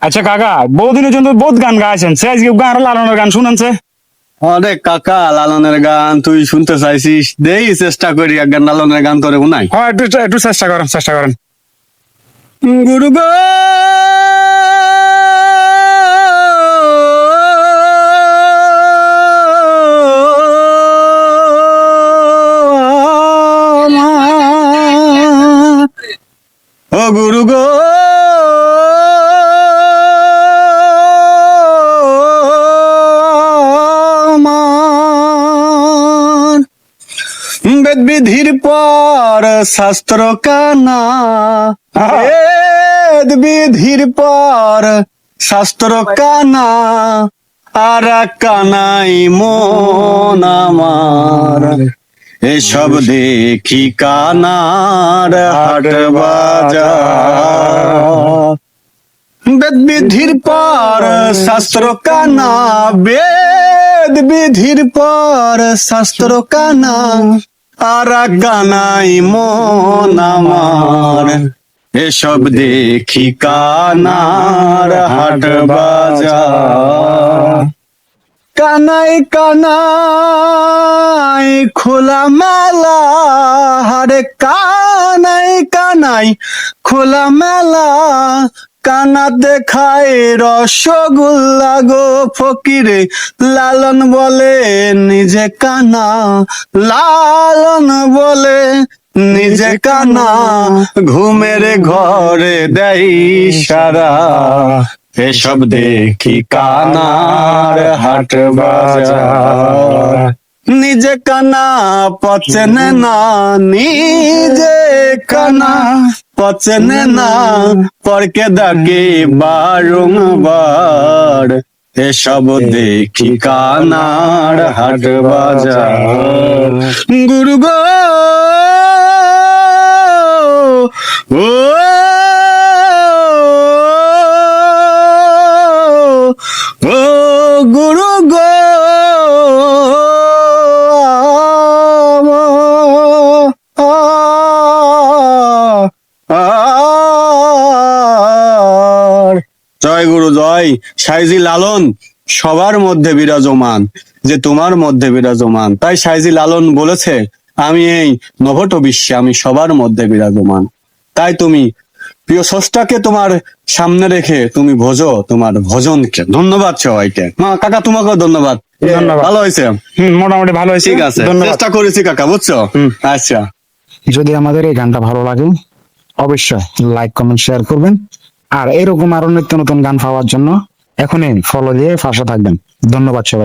আচ্ছা কাকা বহুদিনের জন্য বহুত গান গাইছেন। সে আজকে গান লালনের গান শুনেনছে অরে কাকা লালনের গান তুই শুনতে চাইছিস? দেই চেষ্টা করি এক গান লালনের গান তোরে নাই হ্যাঁ একটু একটু চেষ্টা করেন চেষ্টা করেন। গুরু গো ও গুরু গো বেদ বিধির পর শাস্ত্র কানা। বেদ বিধির পর শাস্ত্র কানা। আর কানাই মন আমার। এসব দেখি কানার হাট বাজার। বেদ বিধির পর শাস্ত্র কানা। বেদ বিধির পর শাস্ত্র কানা। আর কানাই মন আমার। এসব দেখি কানার হাট বাজা কানাই কানাই খোলা মেলা, হারে কানাই কানাই খোলা মেলা কানা দেখায় রসগোল্লা গো ফকিরে। লালন বলে, নিজে কানা। লালন বলে, নিজে কানা। ঘুমের ঘরে দেয় সারা এসব দেখি কানার হাট বাজার। নিজে কানা পচেন না, নিজে কানা। পচেন না পরকে ডাকে বারংবার। এসব দেখি কানার হাট বাজার। গুরু গো জয় গুরু জয় সাইজি লালন। সবার মধ্যে বিরাজমান যে তোমার মধ্যে বিরাজমান। তাই সাইজি লালন বলেছে আমি এই নভট বিশ্বে আমি সবার মধ্যে বিরাজমান। তাই তুমি প্রিয় স্রষ্টাকে তোমার সামনে রেখে তুমি ভোজো তোমার ভজনকে। ধন্যবাদ সবাইকে। মা কাকা তোমাকেও ধন্যবাদ। ধন্যবাদ। ভালো হয়েছে? মোটামুটি ভালো হয়েছে। ঠিক আছে। চেষ্টা করেছি কাকা বুঝছ? আচ্ছা। যদি আমাদের এই গানটা ভালো লাগে অবশ্যই লাইক কমেন্ট শেয়ার করবেন। আর এরকম আরও নিত্য নতুন গান পাওয়ার জন্য এখনই ফলো দিয়ে ফাঁসা থাকবেন। ধন্যবাদ সবাই